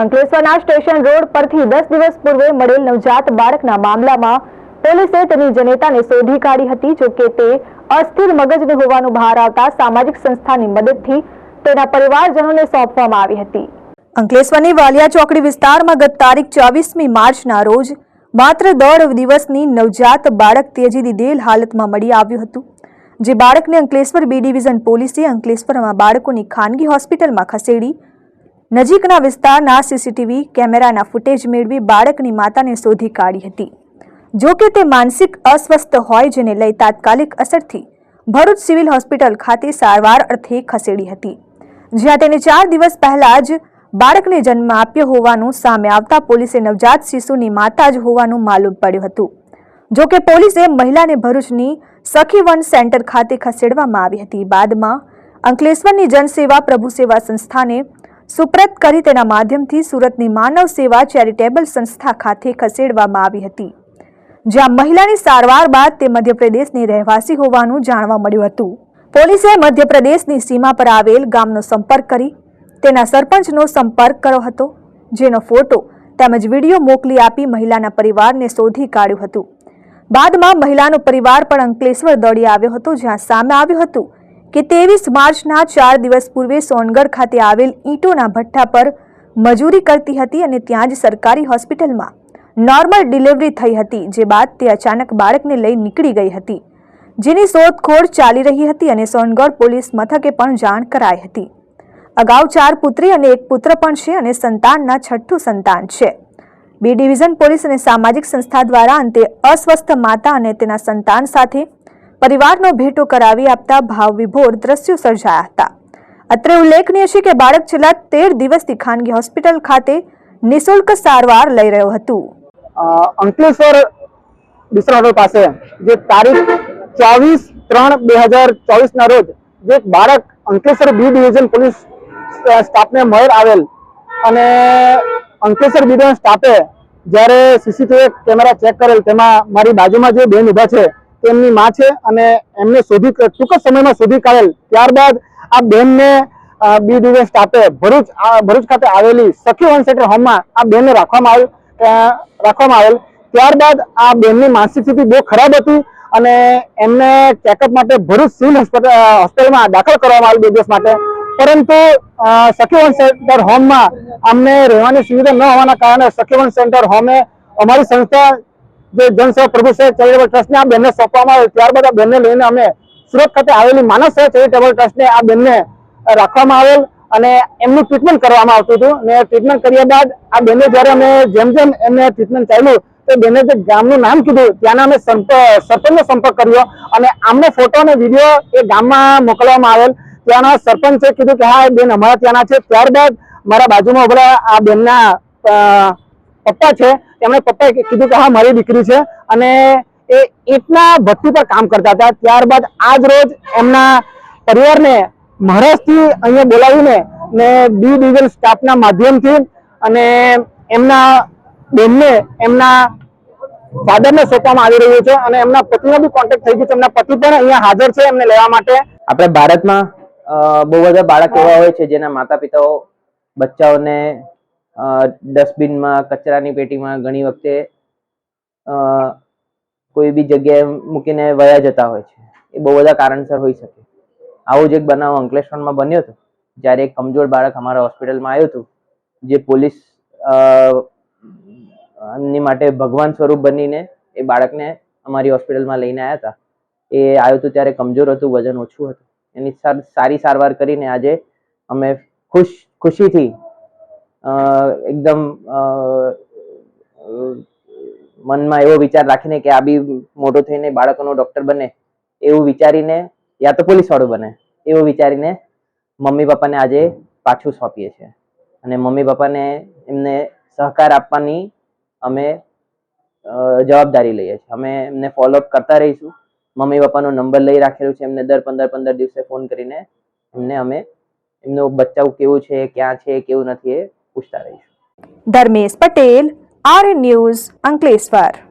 અંકલેશ્વરના station road પરથી દસ દિવસ પૂર્વે મળેલ નવજાત બાળકના મામલામાં પોલીસે તેની જનેતાને શોધી કાઢી હતી, જો કે તે અસ્થિર મગજનું હોવાનું બહાર આવતા સામાજિક સંસ્થાની મદદથી તેના પરિવારજનોને સોંપવામાં આવી હતી. અંકલેશ્વરની વાલિયા ચોકડી વિસ્તારમાં ગત તારીખ ચોવીસમી માર્ચના રોજ માત્ર દોઢ દિવસની નવજાત બાળક તેજી દીધેલ હાલતમાં મળી આવ્યું હતું, જે બાળકને અંકલેશ્વર બી ડિવિઝન પોલીસે અંકલેશ્વરમાં બાળકોની ખાનગી હોસ્પિટલમાં ખસેડી નજીકના વિસ્તારના સીસીટીવી કેમેરાના ફૂટેજ મેળવી બાળકની માતાને શોધી કાઢી હતી. જો કે તે માનસિક અસ્વસ્થ હોય જેને લઈ તાત્કાલિક અસરથી ભરૂચ સિવિલ હોસ્પિટલ ખાતે સારવાર અર્થે ખસેડી હતી. જ્યાં તેને ચાર દિવસ પહેલા જ બાળકને જન્મ આપ્યો હોવાનું સામે આવતા પોલીસે નવજાત શિશુની માતા જ હોવાનું માલુમ પડ્યું હતું. જો કે પોલીસે મહિલાને ભરૂચની સખી વન સેન્ટર ખાતે ખસેડવામાં આવી હતી. બાદમાં અંકલેશ્વરની જનસેવા પ્રભુ સેવા સંસ્થાને સુપ્રત કરી તેના માધ્યમથી સુરતની માનવ સેવા ચેરિટેબલ સંસ્થા ખાતે ખસેડવામાં આવી હતી, જ્યાં મહિલાની સારવાર બાદ તે મધ્યપ્રદેશની રહેવાસી હોવાનું જાણવા મળ્યું હતું. પોલીસે મધ્યપ્રદેશની સીમા પર આવેલ ગામનો સંપર્ક કરી તેના સરપંચનો સંપર્ક કર્યો હતો, જેનો ફોટો તેમજ વીડિયો મોકલી આપી મહિલાના પરિવારને શોધી કાઢ્યું હતું. બાદમાં મહિલાનો પરિવાર પણ અંકલેશ્વર દોડી આવ્યો હતો, જ્યાં સામે આવ્યું હતું કે ત્રેવીસ માર્ચના ચાર દિવસ પૂર્વે સોનગઢ ખાતે આવેલ ઈંટોના ભઠ્ઠા પર મજૂરી કરતી હતી અને ત્યાં જ સરકારી હોસ્પિટલમાં નોર્મલ ડિલિવરી થઈ હતી, જે બાદ તે અચાનક બાળકને લઈ નીકળી ગઈ હતી, જેની શોધખોળ ચાલી રહી હતી અને સોનગઢ પોલીસ મથકે પણ જાણ કરાઈ હતી. અગાઉ ચાર પુત્રી અને એક પુત્ર પણ છે અને સંતાનના છઠ્ઠું સંતાન છે. બી ડિવિઝન પોલીસ અને સામાજિક સંસ્થા દ્વારા અંતે અસ્વસ્થ માતા અને તેના સંતાન સાથે પરિવારનો ભેટો કરાવી આપતા ભાવ વિભોર દ્રશ્યો સર્જાયા હતા. અત્રે ઉલ્લેખનીય છે કે બાળક છેલ્લા તેર દિવસથી ખાનગી હોસ્પિટલ ખાતે નિઃશુલ્ક સારવાર લઈ રહ્યું હતું. અંકલેશ્વર બિસ્રા રોડ પાસે જે તારીખ ચોવીસ ત્રણ બે હજાર ચોવીસ ના રોજ જે બાળક અંકલેશ્વર બી ડિવિઝન પોલીસ સ્ટાફને મળેલ આવેલ અને અંકલેશ્વર બી ડિવિઝન સ્ટાફે જ્યારે સીસીટીવી કેમેરા ચેક કરેલ, તેમાં મારી બાજુમાં જે બેન ઊભા છે તેમની માં છે અને એમને શોધી ટૂંક સમયમાં શોધી કાઢેલ. ત્યારબાદ આ બેનને બી ડિવિઝન સ્ટાફે ભરૂચ ભરૂચ ખાતે આવેલી સખી વન સેન્ટર હોમમાં આ બેનને રાખવામાં આવેલ રાખવામાં આવેલ. ત્યારબાદ આ બેનની માનસિક સ્થિતિ બહુ ખરાબ હતી અને એમને ચેકઅપ માટે ભરૂચ સિવિલ હોસ્પિટલમાં દાખલ કરવામાં આવેલ બે દિવસ માટે. પરંતુ સખી સખીવન સેન્ટર હોમમાં અમને રહેવાની સુવિધા ન હોવાના કારણે સખીવન સેન્ટર હોમે અમારી સંસ્થા જે જનસેવા પ્રભુ સેવા ચેરિટેબલ ટ્રસ્ટને આ બેનને સોંપવામાં આવે ત્યારબાદ આ બેનને લઈને અમે સુરત ખાતે આવેલી માનવ સેવા ચેરિટેબલ ટ્રસ્ટને આ બેનને રાખવામાં આવેલ અને એમનું ટ્રીટમેન્ટ કરવામાં આવતું હતું. ને ટ્રીટમેન્ટ કર્યા બાદ આ બેને જ્યારે અમે જેમ જેમ એમને ટ્રીટમેન્ટ ચાલ્યું, તો બેને જે ગામનું નામ કીધું, ત્યાંના અમે સરપંચનો સંપર્ક કર્યો અને આમનો ફોટો અને વીડિયો એ ગામમાં મોકલવામાં આવેલ. ત્યાંના સરપંચે કીધું કે, હા બેન અમારા ત્યાંના છે. ત્યારબાદ મારા બાજુમાં ઉભેલા આ બેનના પપ્પા છે. એમણે પપ્પાએ કીધું કે, હા, મારી દીકરી છે. અને એ ઈંટના ભઠ્ઠી પર કામ કરતા હતા. ત્યારબાદ આજ રોજ એમના પરિવારને મહારાષ્ટ્રથી અહીંયા બોલાવીને ને બી ડિવિઝન સ્ટાફના માધ્યમથી અને એમના બેનને એમના ફાધરને સોંપવામાં આવી રહ્યું છે અને એમના પતિનો બી કોન્ટેક્ટ થઈ ગયો છે. એમના પતિ પણ અહીંયા હાજર છે એમને લેવા માટે. આપણે ભારતમાં બહુ બધા બાળક એવા હોય છે જેના માતા પિતાઓ બચ્ચાઓને ડસ્ટબિનમાં, કચરાની પેટીમાં ઘણી વખતે કોઈ બી જગ્યાએ મૂકીને વયા જતા હોય છે. એ બહુ બધા કારણસર હોઈ શકે. આવો જ એક બનાવ અંકલેશ્વરમાં બન્યો હતો. જ્યારે એક કમજોર બાળક અમારા હોસ્પિટલમાં આવ્યું હતું, જે પોલીસની માટે ભગવાન સ્વરૂપ બનીને એ બાળકને અમારી હોસ્પિટલમાં લઈને આવ્યા હતા. એ આવ્યું હતું ત્યારે કમજોર હતું, વજન ઓછું હતું. એની સાર- સારી સારવાર કરીને આજે અમે ખુશ, ખુશીથી એકદમ મનમાં એવો વિચાર રાખીને કે આ બી મોટો થઈને બાળકોનો ડોક્ટર બને એવું વિચારીને યા તો પોલીસ વાળો બને એવું વિચારીને મમ્મી પપ્પાને આજે પાછું સોંપીએ છીએ. અને મમ્મી પપ્પાને એમને સહકાર આપવાની અમે જવાબદારી લઈએ છીએ. અમે એમને ફોલોઅપ કરતા રહીશું. મમ્મી પપ્પાનો નંબર લઈ રાખેલું છે એમને દર પંદર પંદર દિવસે ફોન કરીને એમને અમે, એમનું બચ્ચાઓ કેવું છે, ક્યાં છે, કેવું નથી એ પૂછતા રહીશું. Dharmesh Patel R News Ankleshwar.